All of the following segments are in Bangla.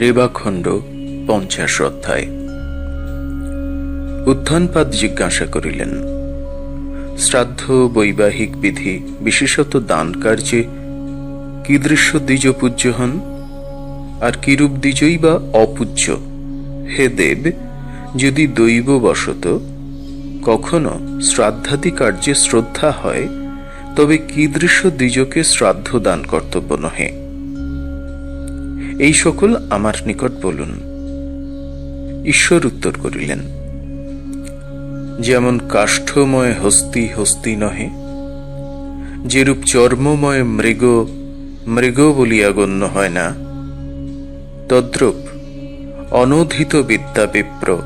রেবাখণ্ড পঞ্চাশ অধ্যায়। উত্থানপাদ জিজ্ঞাসা করিলেন, শ্রাদ্ধ বৈবাহিক বিধি বিশেষত দান কার্যে কীদৃশ্য দ্বিজ পূজ্য হন? আর কিরূপ দ্বিজই বা অপূজ্য? হে দেব, যদি দৈববশত কখনো শ্রাদ্ধাদি কার্যে শ্রদ্ধা হয়, তবে কীদৃশ্য দ্বিজকে শ্রাদ্ধ দান কর্তব্য নহে? এই সকল আমার নিকট বলুন। ঈশ্বর উত্তর করিলেন, যেমন কাষ্ঠময় হস্তি হস্তি নহে, যেরূপ চর্মময় মৃগ মৃগ বলিয়া গণ্য হয় না, তদ্রূপ অনধিত বিদ্যা বিপ্র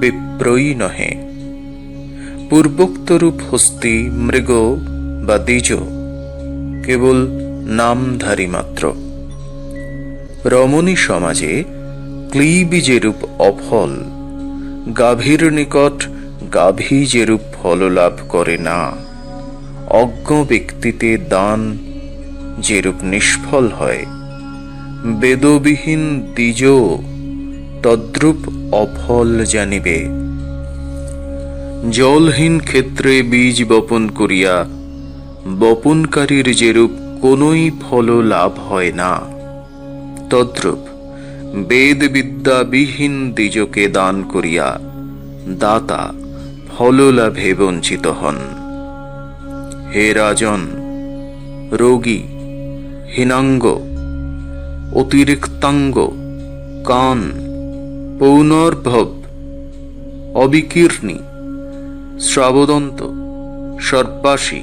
বিপ্রই নহে। পূর্বোক্তরূপ হস্তি, মৃগ বা দ্বিজ কেবল নামধারী মাত্র। রমণী সমাজে ক্লীবি যেরূপ অফল, গাভীর নিকট গাভী যেরূপ ফল লাভ করে না। অজ্ঞ ব্যক্তিতে দান যেরূপ নিষ্ফল হয়, বেদবিহীন দ্বিজ তদ্রূপ অফল জানিবে। জলহীন ক্ষেত্রে বীজ বপন করিয়া বপনকারীর যেরূপ কোনই ফল লাভ হয় না। তদ্রূপ। বেদ বিদ্যাবিহীন দ্বিজকে দান করিয়া দাতা ফললাভে বঞ্চিত হন। হে রাজন, রোগী, হীনাঙ্গ, অতিরিক্তাঙ্গ, কান, পৌনর্ভব, অবিকীর্ণী, শ্রাবদন্ত, সর্পাসী,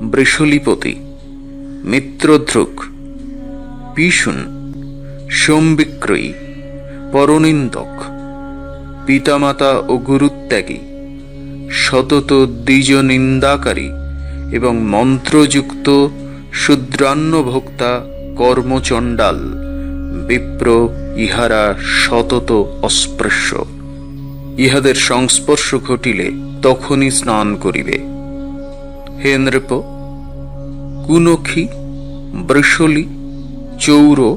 বৃষলিপতি মিত্রধ্রুক পিশুন সোমবিক্রয়ী, পরনিন্দক, পিতামাতা ও গুরুত্যাগী, সতত দ্বিজ নিন্দাকারী এবং মন্ত্রযুক্ত ভোক্তা কর্মচণ্ডাল, বিপ্র ইহারা সতত অস্পৃশ্য। ইহাদের সংস্পর্শ ঘটিলে তখনই স্নান করিবে। হে নৃপ, কুনখী, বৃষলি, চৌর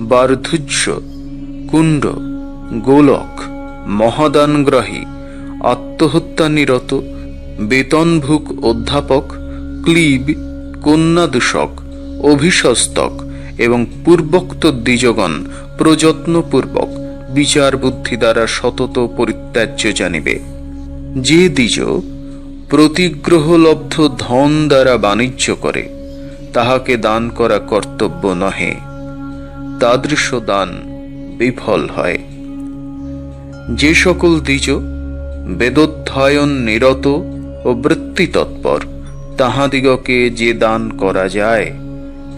বার্ধুজ্য, কুণ্ড, গোলক, মহাদানগ্রাহী আত্মহত্যা নিরত বেতনভুক অধ্যাপক, ক্লিব, কন্যাদূষক, অভিশস্তক এবং পূর্বোক্ত দ্বিজগণ প্রযত্নপূর্বক বিচার বুদ্ধি দ্বারা সতত পরিত্যাজ্য জানিবে। যে দ্বিজ প্রতিগ্রহলব্ধ ধন দ্বারা বাণিজ্য করে, তাহাকে দান করা কর্তব্য নহে। তাদৃশ দান বিফল হয়। যে সকল দ্বিজ বেদোধ্যায়ন নিরত ও বৃত্তি তৎপর তাহাদিগকে যে দান করা যায়,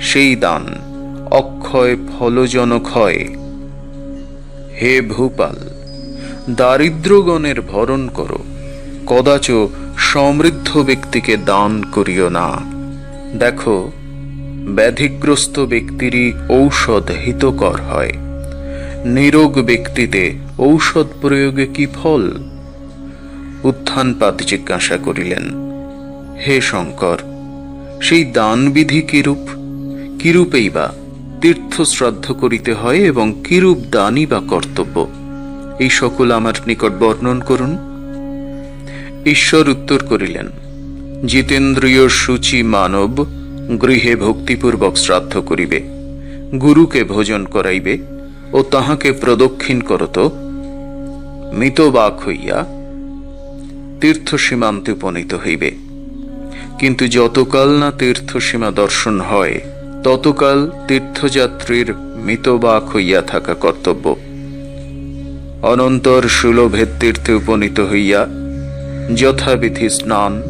সেই দান অক্ষয় ফলজনক হয়। হে ভূপাল, দারিদ্রগণের ভরণ করো, কদাচ সমৃদ্ধ ব্যক্তিকে দান করিও না। দেখো ব্যাধিগ্রস্ত ব্যক্তিরই ঔষধ হিতকর হয়। নিরোগ ব্যক্তিতে ঔষধ প্রয়োগে কি ফল? উত্থানপাত জিজ্ঞাসা করিলেন, হে শঙ্কর, সেই দানবিধি কিরূপ? কিরূপেই বা তীর্থ শ্রাদ্ধ করিতে হয় এবং কিরূপ দানই বা কর্তব্য? এই সকল আমার নিকট বর্ণন করুন। ঈশ্বর উত্তর করিলেন জিতেন্দ্রিয় সূচি মানব গৃহে ভক্তিপূর্বক শ্রাদ্ধ করিবে, গুরুকে ভোজন করাইবে ও তাহাকে প্রদক্ষিণ করত। মিতবাক হইয়া তীর্থ সীমান্তে উপনীত হইবে। কিন্তু যতকাল না তীর্থসীমা দর্শন হয়, ততকাল তীর্থযাত্রীর মিতবাক হইয়া থাকা কর্তব্য। অনন্তর সুলভের তীর্থে উপনীত হইয়া যথাবিধি স্নান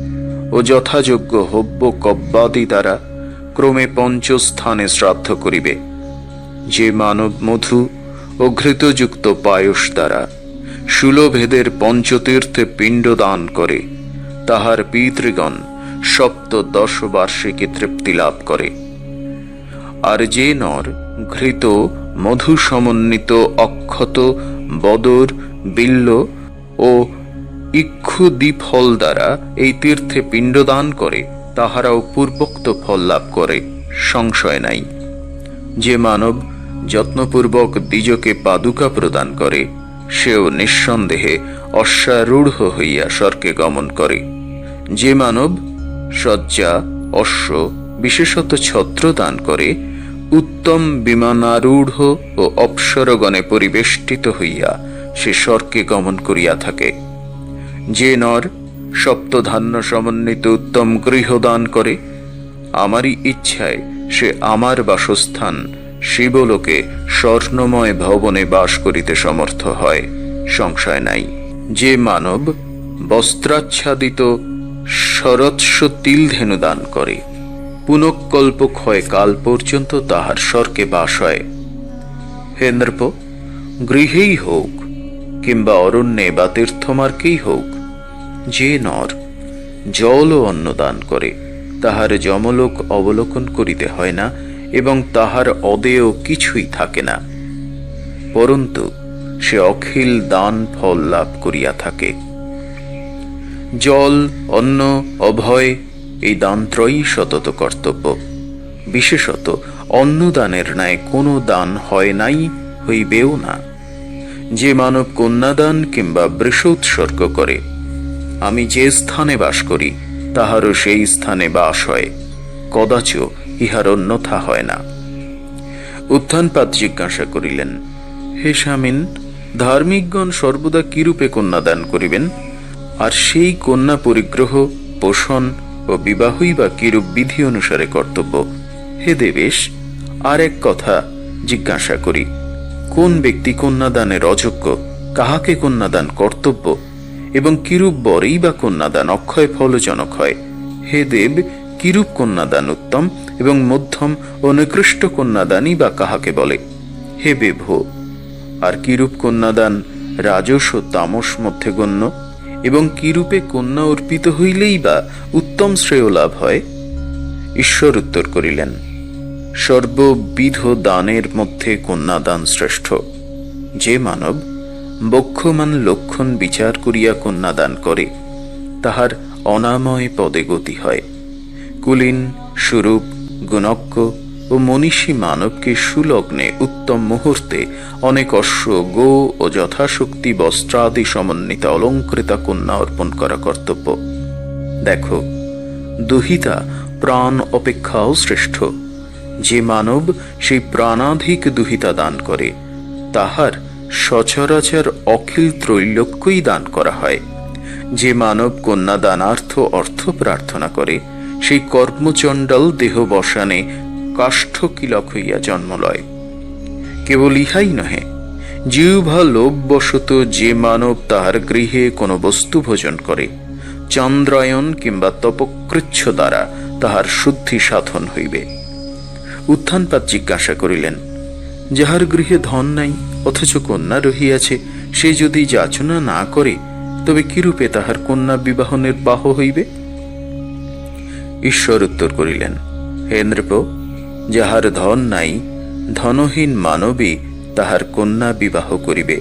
ও যথাযোগ্য হব্য কব্বাদি দ্বারা ক্রমে পঞ্চস্থানে শ্রাদ্ধ করিবে। যে মানব মধু ও ঘৃতযুক্ত পায়স দ্বারা সুলভেদের পঞ্চতীর্থে পিণ্ডদান করে, তাহার পিতৃগণ সপ্তদশ বার্ষিকী তৃপ্তি লাভ করে। আর যে নর ঘৃত মধু সমন্বিত অক্ষত, বদর, বিল্ল ও ইক্ষু দ্বিফল দ্বারা এই তীর্থে পিণ্ডদান করে তাহারাও পূর্বোক্ত ফল লাভ করে, সংশয় নাই। যে মানব যত্নপূর্বক দ্বিজকে পাদুকা প্রদান করে, সেও নিঃসন্দেহে অশ্বারূঢ় হইয়া স্বর্গে গমন করে। যে মানব শয্যা, অশ্ব, বিশেষত ছত্র দান করে, উত্তম বিমানারূঢ় ও অপ্সরগণে পরিবেষ্টিত হইয়া সে স্বর্গে গমন করিয়া থাকে। যে নর সপ্তধান্য সমন্বিত উত্তম গৃহ দান করে, আমারই ইচ্ছায় সে আমার বাসস্থান শিবলোকে স্বর্ণময় ভবনে বাস করিতে সমর্থ হয়। সংশয় নাই। যে মানব বস্ত্রাচ্ছাদিত শরৎস তিলধেনু দান করে, পুনঃকল্প ক্ষয় কাল পর্যন্ত তাহার স্বর্গে বাস হয়। হে নৃপ গৃহেই হোক কিংবা অরণ্যে বা তীর্থমার্গেই হোক যে নর জল ও অন্ন দান করে, তাহার যমলোক অবলোকন করিতে হয় না এবং তাহার অদেয় কিছুই থাকে না। পরন্তু সে অখিল দান ফল লাভ করিয়া থাকে। জল, অন্ন, অভয় এই দানত্রয়ই সতত কর্তব্য। বিশেষত অন্নদানের ন্যায় কোনো দান হয় নাই, হইবেও না। যে মানব কন্যাদান কিংবা বৃষ উৎসর্গ করে আমি যে স্থানে বাস করি, তাহারও সেই স্থানে বাস হয়। কদাচ ইহার অন্যথা হয় না। উত্থানপাত জিজ্ঞাসা করিলেন, হে স্বামীন, ধার্মিকগণ সর্বদা কিরূপে কন্যাদান করিবেন? আর সেই কন্যা পরিগ্রহ, পোষণ ও বিবাহই বা কিরূপ বিধি অনুসারে কর্তব্য? হে দেবেশ, আর এক কথা জিজ্ঞাসা করি, কোন ব্যক্তি কন্যাদানের অযোগ্য, কাহাকে কন্যাদান কর্তব্য? এবং কিরূপ বরেই বা কন্যাদান অক্ষয় ফলজনক হয়? হে দেব, কিরূপ কন্যাদান উত্তম এবং মধ্যম ও নিকৃষ্ট কন্যাদানই বা কাহাকে বলে? হে বেভ আর কিরূপ কন্যাদান রাজস ও তামস মধ্যে গণ্য? এবং কিরূপে কন্যা অর্পিত হইলেই বা উত্তম শ্রেয় লাভ হয়? ঈশ্বর উত্তর করিলেন, সর্ববিধ দানের মধ্যে কন্যাদান শ্রেষ্ঠ। যে মানব বক্ষমান লক্ষণ বিচার করিয়া কন্যাদান করে, তাহার অনাময় পদে গতি হয়। কুলীন স্বরূপ গুণজ্ঞ ও মনীষী মানবকে সুলগ্নে উত্তম মুহূর্তে অনেক অশ্ব, গো ও যথাশক্তি বস্ত্রাদি সমন্বিত অলঙ্কৃতা কন্যা অর্পণ করা কর্তব্য। দেখো, দুহিতা প্রাণ অপেক্ষাও শ্রেষ্ঠ। যে মানব সেই প্রাণাধিক দুহিতা দান করে, তাহার সচরাচর অখিল ত্রৈলোক্যই দান করা হয়। যে মানব কন্যা দানার্থ অর্থ প্রার্থনা করে, সেই কর্মচণ্ডল দেহ বসানে কাষ্ঠকিলক হইয়া জন্ম লয়। কেবল ইহাই নহে, জিহ্বা লোভবশত যে মানব তাহার গৃহে কোনো বস্তু ভোজন করে, চন্দ্রায়ন কিংবা তপকৃচ্ছ দ্বারা তাহার শুদ্ধি সাধন হইবে। উত্থানপাত জিজ্ঞাসা করিলেন, যাহার গৃহে ধন নাই অথচ কন্যা রহিয়াছে, সে যদি যাচনা না করে, তবে কিরূপে তাহার কন্যা বিবাহ নির্বাহ হইবে? ঈশ্বর উত্তর করিলেন, হে নৃপ, যাহার ধন নাই, ধনহীন মানবী তাহার কন্যা বিবাহ করিবে।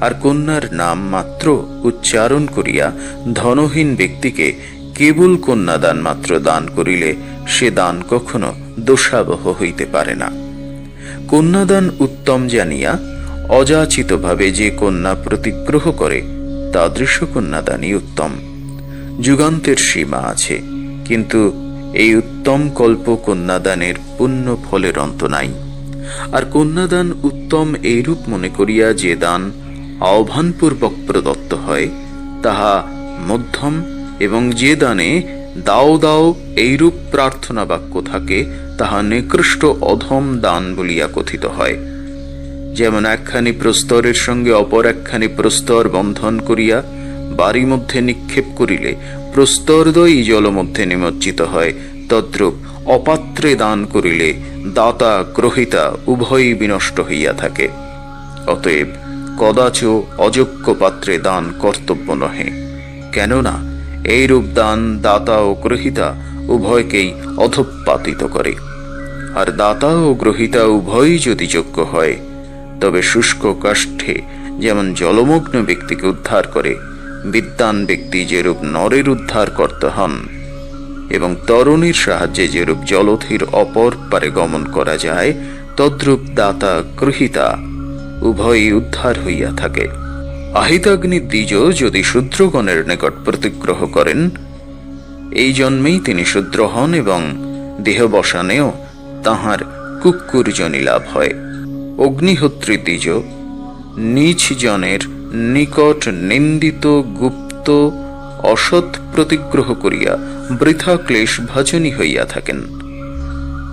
আর কন্যার নাম মাত্র উচ্চারণ করিয়া ধনহীন ব্যক্তিকে কেবল কন্যাদান মাত্র দান করিলে সে দান কখনো দোষাবহ হইতে পারে না। কন্যাদান উত্তম জানিয়া অযাচিতভাবে যে কন্যা প্রতিগ্রহ করে তা তাদৃশ কন্যাদানই উত্তম। যুগান্তের সীমা আছে, কিন্তু এই উত্তম কল্প কন্যাদানের পুণ্য ফলের অন্ত নাই। আর কন্যাদান উত্তম এইরূপ মনে করিয়া যে দান আহ্বানপূর্বক প্রদত্ত হয়, তাহা মধ্যম এবং যে দানে দাও দাও এইরূপ প্রার্থনা বাক্য থাকে, তাহা নিকৃষ্ট অধম দান বলিয়া কথিত হয়। যেমন একখানি প্রস্তরের সঙ্গে অপর একখানি প্রস্তর বন্ধন করিয়া বাড়ি মধ্যে নিক্ষেপ করিলে প্রস্তরদ্বয়ী জল মধ্যে নিমজ্জিত হয়, তদ্রূপ অপাত্রে দান করিলে দাতা গ্রহিতা উভয়ই বিনষ্ট হইয়া থাকে। অতএব কদাচ অযোগ্য পাত্রে দান কর্তব্য নহে। কেননা এইরূপ দান দাতা ও গ্রহিতা উভয়কেই অধপাতিত করে। আর দাতা ও গ্রহিতা উভয়ই যদি যোগ্য হয় তবে শুষ্ক কাষ্ঠে যেমন জলমগ্ন ব্যক্তিকে উদ্ধার করে বিদ্যান ব্যক্তি যেরূপ নরের উদ্ধার করতে হন এবং তরুণীর সাহায্যে যেরূপ জলধির অপর পারে গমন করা যায়, তদ্রূপ দাতা গৃহীতা উভয়ই উদ্ধার হইয়া থাকে। আহিতাগ্নি দ্বিজ যদি শূদ্রগণের নিকট প্রতিগ্রহ করেন, এই জন্মেই তিনি শূদ্র হন এবং দেহবসানেও তাহার কুক্কুরজনী লাভ হয়। অগ্নিহোত্রী দ্বিজ নিজ জনের নিকট নিন্দিত গুপ্ত অসৎ প্রতিগ্রহ করিয়া বৃথা ক্লেশ ভাজনী হইয়া থাকেন।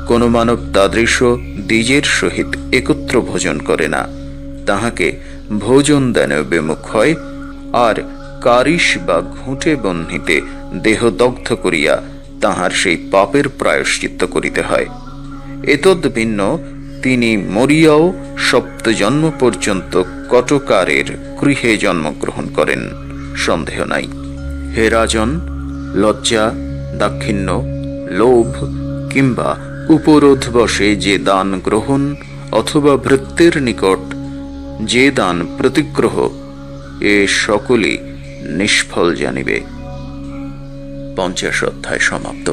কোন মানব তাদৃশ দ্বিজের সহিত একত্র ভোজন করে না। তাহাকে ভোজন দানে বিমুখ হয় আর কারিশ বা ঘুঁটে বহ্নিতে দেহ দগ্ধ করিয়া তাহার সেই পাপের প্রায়শ্চিত্ত করিতে হয়। এতদ ভিন্ন তিনি মরিয়াও সপ্ত জন্ম পর্যন্ত কটকারের গৃহে জন্মগ্রহণ করেন। সন্দেহ নাই। হে রাজন, লজ্জা, দাক্ষিণ্য, লোভ কিংবা উপরোধ বসে যে দান গ্রহণ অথবা ভৃত্যের নিকট যে দান প্রতিগ্রহ, এ সকলই নিষ্ফল জানিবে। পঞ্চাশ অধ্যায় সমাপ্ত।